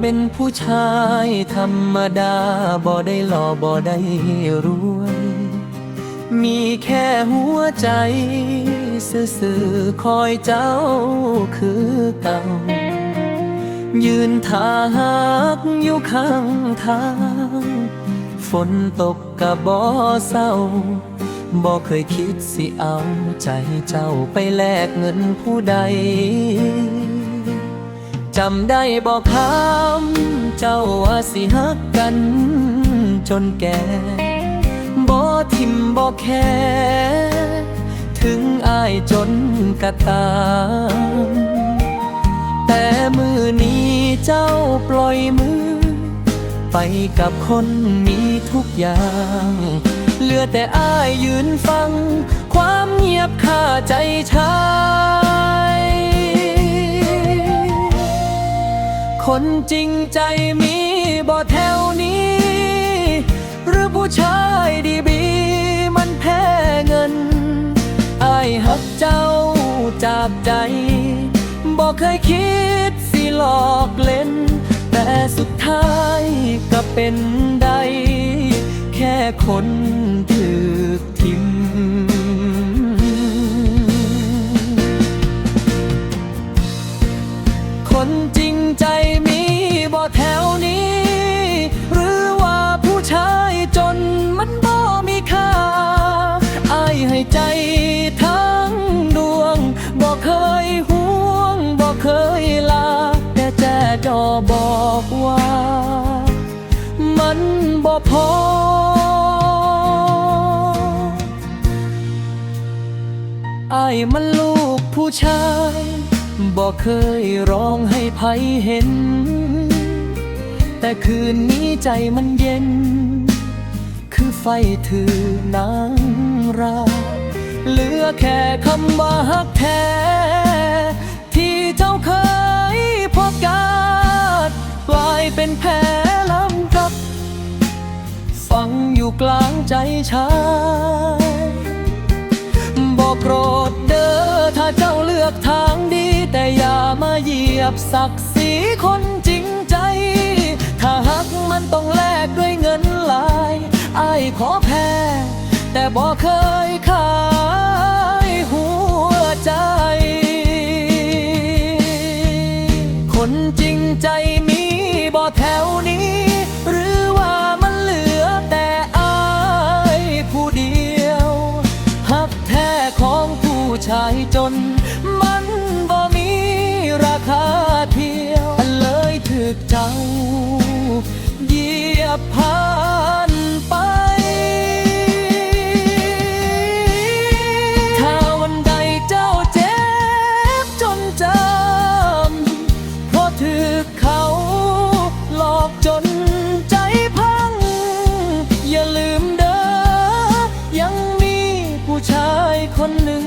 เป็นผู้ชายธรรมดาบ่ได้หล่อบ่ได้รวย มีแค่หัวใจ ซื่อๆคอยเจ้าคือเก่า ยืนทาหักอยู่ข้างทาง ฝนตกกะบ่เศร้าบ่เคยคิดสิเอาใจเจ้าไปแลกเงินผู้ใด จำได้บอกคำเจ้าว่าสิฮักกัน จนแก่บ่ทิมบ่แค่ถึงอายจนกระตามแต่มือนี้เจ้าปล่อยมือ ไปกับคนมีทุกอย่าง เหลือแต่อายยืนฟัง ความเงียบค่าใจชา คนจริงใจมีบ่แถวนี้ หรือผู้ชายดีบีมันแพ้เงินอายหักเจ้าจากใจบอกเคยคิดสิหลอกเล่น แต่สุดท้ายก็เป็นได้ แค่คนถือ บอกว่า มันบ่พอ ไอายมันลูกผู้ชายบอกเคยร้องให้ไผเห็น แต่คืนนี้ใจมันเย็น คือไฟถือนางราเหลือแค่คำว่าฮักแท้ ที่เจ้าเคยพบกัน กลายเป็นแผลล้ำกับ ฝังอยู่กลางใจชายบอกโกรธเด้อถ้าเจ้าเลือกทางดี แต่อย่ามาเหยียบศักดิ์ศรีคนจริงใจ ถ้าหักมันต้องแลกด้วยเงินหลาย ไอายขอแพ้ แต่บอกเคยขา จน มันบ่มีราคาเพียวเลยถึกเจ้าเยียบผ่านไป ถ้าวันใดเจ้าเจ็บจนจำเพราะถึกเขาหลอกจนใจพัง อย่าลืมเด้อยังมีผู้ชายคนหนึ่ง